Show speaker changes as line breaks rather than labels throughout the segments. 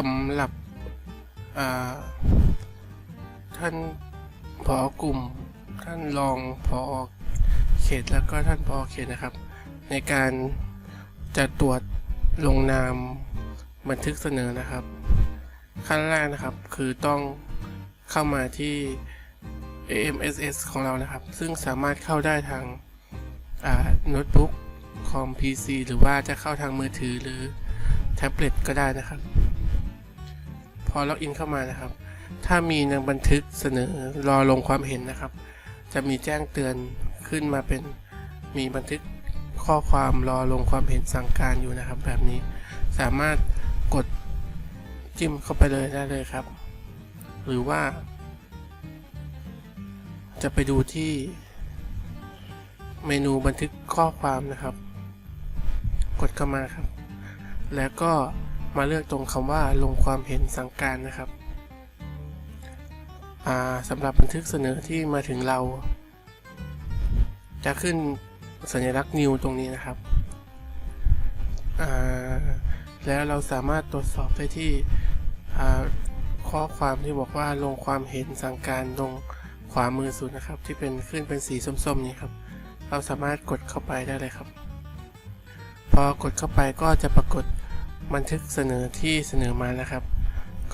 สำหรับท่านผอกลุ่ม ท่านรองผอเขตแล้วก็ท่านผอเขตนะครับ ในการจะตรวจลงนามบันทึกเสนอนะครับ ขั้นแรกนะครับคือต้องเข้ามาที่ AMSS ของเรานะครับ ซึ่งสามารถเข้าได้ทางโน้ตบุ๊กคอม PC หรือว่าจะเข้าทางมือถือหรือแท็บเล็ตก็ได้นะครับ อล็อกอินเข้ามานะครับ ถ้ามีในบันทึกเสนอรอลงความเห็นนะครับ จะมีแจ้งเตือนขึ้นมาเป็นมีบันทึกข้อความรอลงความเห็นสั่งการอยู่นะครับ แบบนี้สามารถกดจิ้มเข้าไปเลยได้เลยครับ หรือว่า จะไปดูที่เมนูบันทึกข้อความนะครับ กดเข้ามาครับ แล้วก็ มาเลือกตรงคำว่าลงความเห็นสั่งการนะครับอ่าสำหรับบันทึกเสนอที่มาถึงเรา จะขึ้นสัญลักษณ์ new ตรงนี้นะครับอ่าแล้วเราสามารถตรวจสอบได้ที่อ่าข้อความที่บอกว่าลงความเห็นสั่งการตรงขวามือสุดนะครับ ที่เป็นขึ้นเป็นสีส้มๆนี้ครับ เราสามารถกดเข้าไปได้เลยครับ พอกดเข้าไปก็จะปรากฏ บันทึกเสนอที่เสนอมานะครับ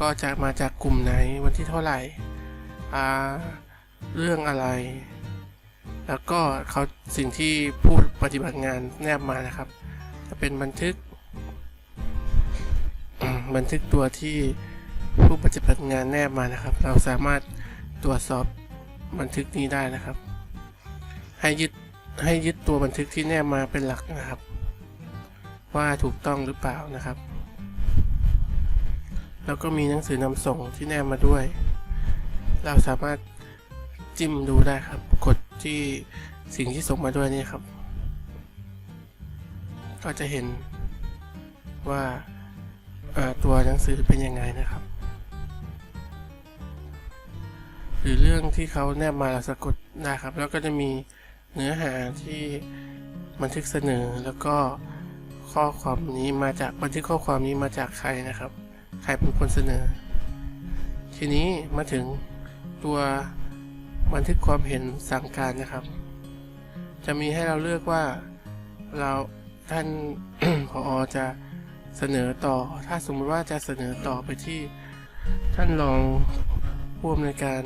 ก็จะมาจากกลุ่มไหนวันที่เท่าไหร่อ่าเรื่องอะไร แล้วก็เขาสิ่งที่ผู้ปฏิบัติงานแนบมานะครับ จะเป็นบันทึก บันทึกตัวที่ผู้ปฏิบัติงานแนบมานะครับ เราสามารถตรวจสอบบันทึกนี้ได้นะครับ ให้ยึดให้ยึดตัวบันทึกที่แนบมาเป็นหลักนะครับ ว่าถูกต้องหรือเปล่านะครับ แล้วก็มีหนังสือนำส่งที่แนบมาด้วย เราสามารถจิ้มดูได้ครับ กดที่สิ่งที่ส่งมาด้วยนี่ครับ ก็จะเห็นว่าตัวหนังสือเป็นยังไงนะครับ หรือเรื่องที่เขาแนบมาเราสะกดได้ครับ แล้วก็จะมีเนื้อหาที่บันทึกเสนอแล้วก็ ข้อความนี้มาจากบันทึกข้อความนี้มาจากใครนะครับ ใครเป็นคนเสนอ ทีนี้มาถึงตัวบันทึกความเห็นสั่งการนะครับ จะมีให้เราเลือกว่าเราท่านผอจะเสนอต่อ ถ้าสมมติว่าจะเสนอต่อไปที่ท่านรองผู้อำนวยการ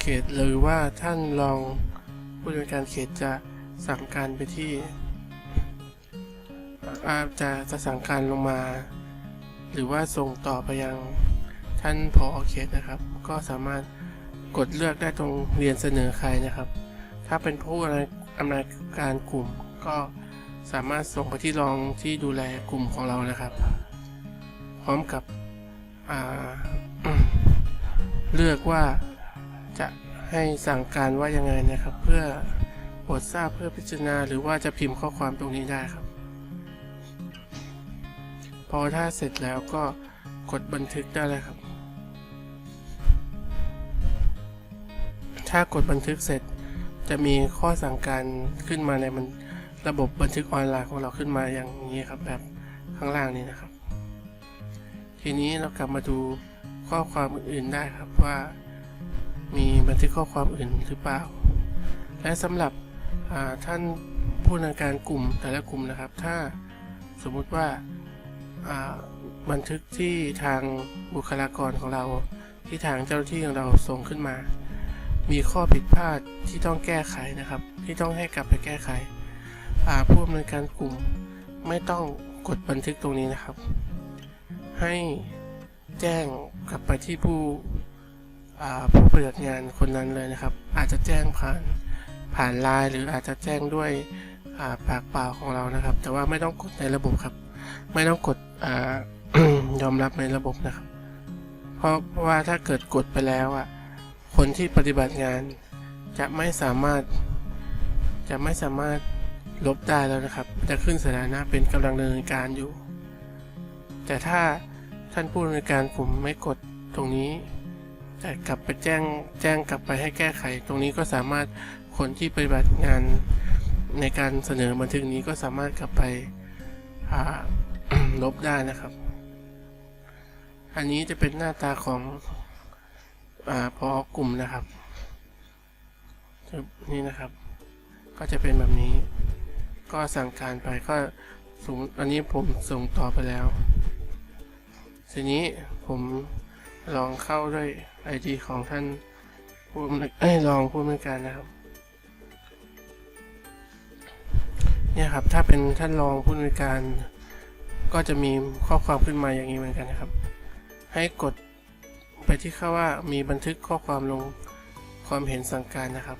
เขตหรือว่าท่านรองผู้อำนวยการเขตจะสั่งการไปที่ อาจะจะสั่งการลงมา หรือว่าส่งต่อไปยังท่านผอเขตนะครับ ก็สามารถกดเลือกได้ตรงเรียนเสนอใครนะครับ ถ้าเป็นผู้อำนวยการกลุ่มก็สามารถส่งไปที่รองที่ดูแลกลุ่มของเรานะครับ พร้อมกับเลือกว่าจะให้สั่งการว่ายังไงนะครับ เพื่อโปรดทราบเพื่อพิจารณาหรือว่าจะพิมพ์ข้อความตรงนี้ได้ครับ พอถ้าเสร็จแล้วก็กดบันทึกได้เลยครับ ถ้ากดบันทึกเสร็จจะมีข้อสั่งการขึ้นมาในมันระบบบันทึกออนไลน์ของเราขึ้นมาอย่างนี้ครับ แบบข้างล่างนี้นะครับ ทีนี้เรากลับมาดูข้อความอื่นๆได้ครับว่า มีบันทึกข้อความอื่นหรือเปล่า และสำหรับท่านผู้อำนวยการกลุ่มแต่ละกลุ่มนะครับ ถ้าสมมุติว่า บันทึกที่ทางบุคลากรของเรา ที่ทางเจ้าหน้าที่ของเราส่งขึ้นมา มีข้อผิดพลาดที่ต้องแก้ไขนะครับ ที่ต้องให้กลับไปแก้ไขผู้อำนวยการกลุ่มไม่ต้องกดบันทึกตรงนี้นะครับ ให้แจ้งกลับไปที่ผู้ผู้ปฏิบัติงานคนนั้นเลยนะครับ อาจจะแจ้งผ่านผ่านไลน์หรืออาจจะแจ้งด้วยปากเปล่าของเรานะครับ แต่ว่าไม่ต้องกดในระบบครับ ไม่ต้องกดอยอมรับในระบบนะครับ เพราะว่าถ้าเกิดกดไปแล้วอะคนที่ปฏิบัติงานจะไม่สามารถ จะไม่สามารถลบได้แล้วนะครับ จะขึ้นสถานะเป็นกำลังดำเนินการอยู่ แต่ถ้าท่านผู้ดำเนินการกลุ่มไม่กดตรงนี้ แต่กลับไปแจ้งแจ้งกลับไปให้แก้ไข ตรงนี้ก็สามารถคนที่ปฏิบัติงานในการเสนอบันทึกนี้ก็สามารถกลับไปอ่า ลบได้นะครับ อันนี้จะเป็นหน้าตาของอพอกลุ่มนะครับนี่นะครับ ก็จะเป็นแบบนี้ ก็สั่งการไปก็ส่งอันนี้ผมส่งต่อไปแล้ว ทีนี้ผมลองเข้าด้วย ID ของท่านผู้อำนวยเอ้ยรองผู้อำนวยการนะครับ เนี่ยครับ ถ้าเป็นท่านรองผู้อำนวยการ ก็จะมีข้อความขึ้นมาอย่างนี้เหมือนกันนะครับ ให้กดไปที่ข้าว่ามีบันทึกข้อความลงความเห็นสั่งการนะครับ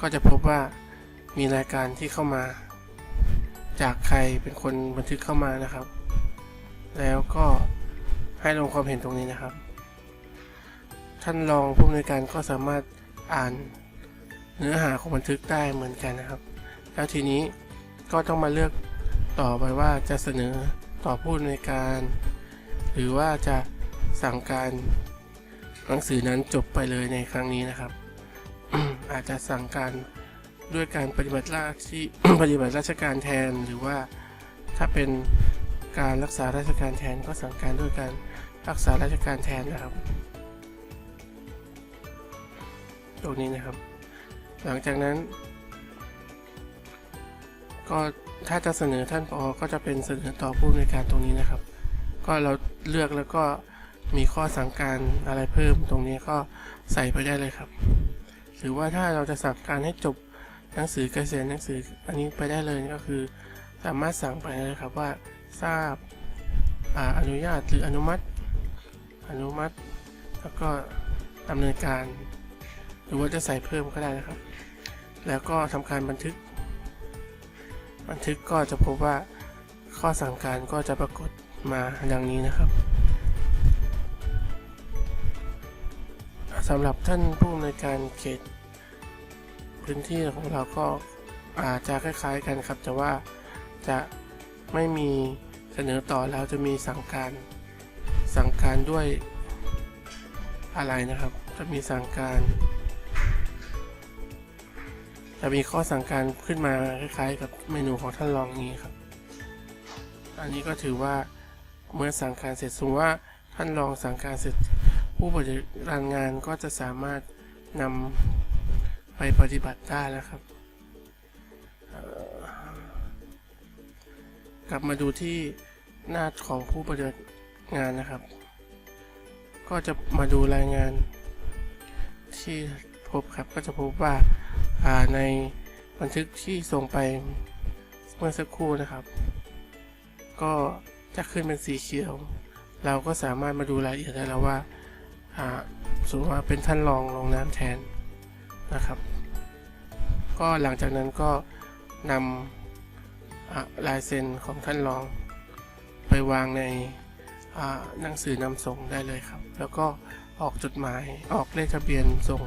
ก็จะพบว่ามีรายการที่เข้ามา จากใครเป็นคนบันทึกเข้ามานะครับ แล้วก็ให้ลงความเห็นตรงนี้นะครับ ท่านรองผู้อำนวยการก็สามารถอ่านเนื้อหาของบันทึกได้เหมือนกันนะครับ แล้วทีนี้ก็ต้องมาเลือก ต่อไปว่าจะเสนอต่อผู้อำนวยการ หรือว่าจะสั่งการหนังสือนั้นจบไปเลยในครั้งนี้นะครับ อาจจะสั่งการด้วยการปฏิบัติราที่ปฏิบัติราชการแทน หรือว่าถ้าเป็นการรักษาราชการแทนก็สั่งการด้วยการรักษาราชการแทนนะครับ ตรงนี้นะครับ หลังจากนั้น ก็ถ้าจะเสนอท่านปอก็จะเป็นเสนอต่อผู้อำนการตรงนี้นะครับ ก็เราเลือกแล้วก็มีข้อสั่งการอะไรเพิ่มตรงนี้ก็ใส่ไปได้เลยครับ หรือว่าถ้าเราจะสั่งการให้จบหนังสือเกษียณหนังสืออันนี้ไปได้เลยก็คือ สามารถสั่งไปเลยครับว่าทราบออนุญาตหรืออนุมัติ อนุมัติ แล้วก็ดำเนินการ หรือว่าจะใส่เพิ่มก็ได้นะครับ แล้วก็ทำการบันทึก บันทึกก็จะพบว่าข้อสั่งการก็จะปรากฏมาดังนี้นะครับสำหรับท่านผู้อำนวยการเขตพื้นที่ของเราก็อาจจะคล้ายๆกันครับ แต่ว่าจะไม่มีเสนอต่อแล้วจะมีสั่งการสั่งการด้วยอะไรนะครับ จะมีสั่งการ จะมีข้อสั่งการขึ้นมาคล้ายๆ กับเมนูของท่านรองนี้ครับ อันนี้ก็ถือว่าเมื่อสั่งการเสร็จสมมติว่าท่านรองสั่งการเสร็จ ผู้ปฏิบัติงานก็จะสามารถนำไปปฏิบัติได้แล้วครับ กลับมาดูที่หน้าของผู้ปฏิบัติงานนะครับ ก็จะมาดูรายงานที่พบครับก็จะพบว่า ในบันทึกที่ส่งไปเมื่อสักครู่นะครับ ก็จะขึ้นเป็นสีเขียว เราก็สามารถมาดูรายละเอียดได้แล้วว่าอ่าสมมติว่าเป็นท่านรองลงน้ำแทนนะครับ ก็หลังจากนั้นก็นำลายเซ็นของท่านรอง ไปวางในหนังสือนำส่งได้เลยครับ แล้วก็ออกจดหมายออกเลขทะเบียนส่ง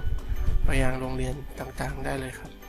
ไปยังโรงเรียนต่างๆได้เลยครับ